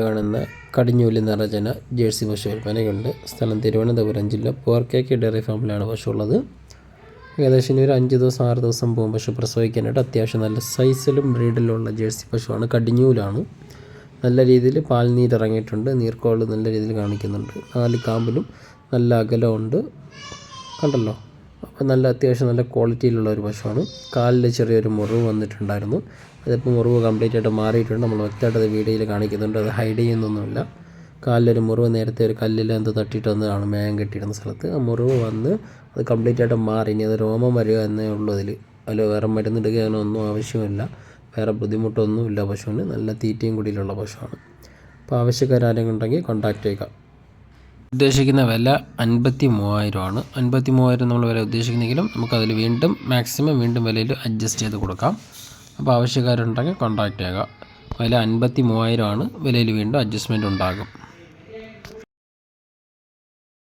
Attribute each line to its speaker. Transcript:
Speaker 1: കാണുന്ന കടിഞ്ഞൂലി നിറചന ജേഴ്സി പശു വിൽപ്പനയുണ്ട് സ്ഥലം തിരുവനന്തപുരം ജില്ല. പോർക്കേക്ക് ഡയറി ഫാമിലാണ് പശു ഉള്ളത്. ഏകദേശം ഒരു അഞ്ച് ദിവസം ആറ് ദിവസം പോകും പശു പ്രസവിക്കാനായിട്ട്. അത്യാവശ്യം നല്ല സൈസിലും ബ്രീഡിലുള്ള ജേഴ്സി പശുവാണ്. കടിഞ്ഞൂലാണ്. നല്ല രീതിയിൽ പാൽ നീരിറങ്ങിയിട്ടുണ്ട്. നീർക്കോൾ നല്ല രീതിയിൽ കാണിക്കുന്നുണ്ട്. നാല് കാമ്പിലും നല്ല അകലമുണ്ട്. കണ്ടല്ലോ? അപ്പോൾ നല്ല അത്യാവശ്യം നല്ല ക്വാളിറ്റിയിലുള്ള ഒരു പശുവാണ്. കാലിൽ ചെറിയൊരു മുറിവ് വന്നിട്ടുണ്ടായിരുന്നു. അതിപ്പോൾ മുറിവ് കംപ്ലീറ്റ് ആയിട്ട് മാറിയിട്ടുണ്ട്. നമ്മൾ വ്യക്തമായിട്ട് അത് വീഡിയോയിൽ കാണിക്കുന്നുണ്ട്. അത് ഹൈഡ് ചെയ്യുന്നൊന്നുമില്ല. കാലിലൊരു മുറിവ് നേരത്തെ ഒരു കല്ലിൽ എന്ത് തട്ടിയിട്ട് വന്നതാണ് മേയം കെട്ടിയിരുന്ന സ്ഥലത്ത്. ആ മുറിവ് വന്ന് അത് കംപ്ലീറ്റ് ആയിട്ട് മാറി. ഇനി അത് രോമം വരിക എന്നേ ഉള്ളൂ അതിൽ. അതിൽ വേറെ മരുന്നിടുക അങ്ങനെ ഒന്നും ആവശ്യമില്ല. വേറെ ബുദ്ധിമുട്ടൊന്നുമില്ല പശുവിന്. നല്ല തീറ്റയും കൂടിയിലുള്ള പശുവാണ്. അപ്പോൾ ആവശ്യക്കാരും ഉണ്ടെങ്കിൽ കോൺടാക്റ്റ് ചെയ്യുക. ഉദ്ദേശിക്കുന്ന വില അൻപത്തി മൂവായിരമാണ് അൻപത്തി മൂവായിരം നമ്മൾ വില ഉദ്ദേശിക്കുന്നെങ്കിലും നമുക്കതിൽ വീണ്ടും മാക്സിമം വീണ്ടും വിലയിൽ അഡ്ജസ്റ്റ് ചെയ്ത് കൊടുക്കാം. അപ്പോൾ ആവശ്യക്കാരുണ്ടെങ്കിൽ കോൺടാക്റ്റ് ചെയ്യുക. വില അൻപത്തി മൂവായിരമാണ് വിലയിൽ വീണ്ടും അഡ്ജസ്റ്റ്മെന്റ് ഉണ്ടാകും.